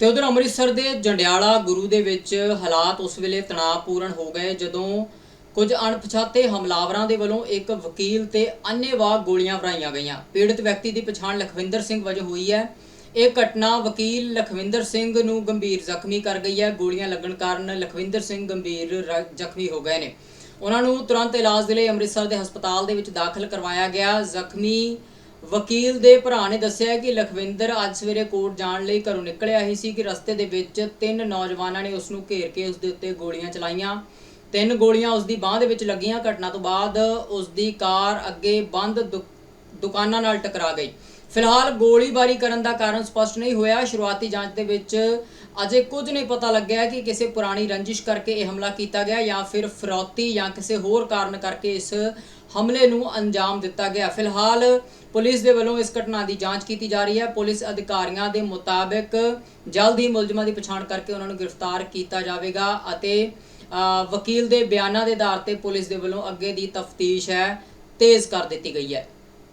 ਤੇ ਉਧਰ ਅੰਮ੍ਰਿਤਸਰ ਦੇ ਜੰਡਿਆਲਾ ਗੁਰੂ ਦੇ ਵਿੱਚ ਹਾਲਾਤ ਉਸ ਵੇਲੇ ਤਣਾਅਪੂਰਨ ਹੋ ਗਏ, ਜਦੋਂ ਕੁਝ ਅਣਪਛਾਤੇ ਹਮਲਾਵਰਾਂ ਦੇ ਵੱਲੋਂ ਇੱਕ ਵਕੀਲ ਤੇ ਅੰਨ੍ਹੇਵਾਹ ਗੋਲੀਆਂ ਭਰਾਈਆਂ ਗਈਆਂ। ਪੀੜਤ ਵਿਅਕਤੀ ਦੀ ਪਛਾਣ ਲਖਵਿੰਦਰ ਸਿੰਘ ਵਜੋਂ ਹੋਈ ਹੈ। ਇਹ ਘਟਨਾ ਵਕੀਲ ਲਖਵਿੰਦਰ ਸਿੰਘ ਨੂੰ ਗੰਭੀਰ ਜ਼ਖਮੀ ਕਰ ਗਈ ਹੈ। ਗੋਲੀਆਂ ਲੱਗਣ ਕਾਰਨ ਲਖਵਿੰਦਰ ਸਿੰਘ ਗੰਭੀਰ ਰ- ਜ਼ਖਮੀ ਹੋ ਗਏ ਨੇ। ਉਹਨਾਂ ਨੂੰ ਤੁਰੰਤ ਇਲਾਜ ਦੇ ਲਈ ਅੰਮ੍ਰਿਤਸਰ ਦੇ ਹਸਪਤਾਲ ਦੇ ਵਿੱਚ ਦਾਖਲ ਕਰਵਾਇਆ ਗਿਆ। ਜ਼ਖਮੀ ਵਕੀਲ ਦੇ ਭਰਾ ਨੇ ਦੱਸਿਆ ਕਿ ਲਖਵਿੰਦਰ ਅੱਜ ਸਵੇਰੇ ਕੋਰਟ ਜਾਣ ਲਈ ਘਰੋਂ ਨਿਕਲਿਆ ਹੀ ਸੀ ਕਿ ਰਸਤੇ ਦੇ ਵਿੱਚ ਤਿੰਨ ਨੌਜਵਾਨਾਂ ਨੇ ਉਸ ਨੂੰ ਘੇਰ ਕੇ ਉਸ ਦੇ ਉੱਤੇ ਗੋਲੀਆਂ ਚਲਾਈਆਂ। ਤਿੰਨ ਗੋਲੀਆਂ ਉਸ ਦੀ ਬਾਹ ਦੇ ਵਿੱਚ ਲੱਗੀਆਂ। ਘਟਨਾ ਤੋਂ ਬਾਅਦ ਉਸ ਦੀ ਕਾਰ ਅੱਗੇ ਬੰਦ ਦੁ- ਦੁਕਾਨਾਂ ਨਾਲ ਟਕਰਾ ਗਈ। ਫਿਲਹਾਲ ਗੋਲੀਬਾਰੀ ਕਰਨ ਦਾ ਕਾਰਨ ਸਪਸ਼ਟ ਨਹੀਂ ਹੋਇਆ। ਸ਼ੁਰੂਆਤੀ ਜਾਂਚ ਦੇ ਵਿੱਚ ਅਜੇ ਕੁਝ ਨਹੀਂ ਪਤਾ ਲੱਗਿਆ ਕਿ ਕਿਸੇ ਪੁਰਾਣੀ ਰੰਜਿਸ਼ ਕਰਕੇ ਇਹ ਹਮਲਾ ਕੀਤਾ ਗਿਆ ਜਾਂ ਫਿਰ ਫਿਰੌਤੀ ਜਾਂ ਕਿਸੇ ਹੋਰ ਕਾਰਨ ਕਰਕੇ ਇਸ ਹਮਲੇ ਨੂੰ ਅੰਜਾਮ ਦਿੱਤਾ ਗਿਆ। ਫਿਲਹਾਲ ਪੁਲਿਸ ਦੇ ਵੱਲੋਂ ਇਸ ਘਟਨਾ ਦੀ ਜਾਂਚ ਕੀਤੀ ਜਾ ਰਹੀ ਹੈ। ਪੁਲਿਸ ਅਧਿਕਾਰੀਆਂ ਦੇ ਮੁਤਾਬਕ ਜਲਦ ਹੀ ਮੁਲਜ਼ਮਾਂ ਦੀ ਪਛਾਣ ਕਰਕੇ ਉਹਨਾਂ ਨੂੰ ਗ੍ਰਿਫਤਾਰ ਕੀਤਾ ਜਾਵੇਗਾ ਅਤੇ ਵਕੀਲ ਦੇ ਬਿਆਨਾਂ ਦੇ ਆਧਾਰ ਤੇ ਪੁਲਿਸ ਦੇ ਵੱਲੋਂ ਅੱਗੇ ਦੀ ਤਫਤੀਸ਼ ਹੈ, ਤੇਜ਼ ਕਰ ਦਿੱਤੀ ਗਈ ਹੈ।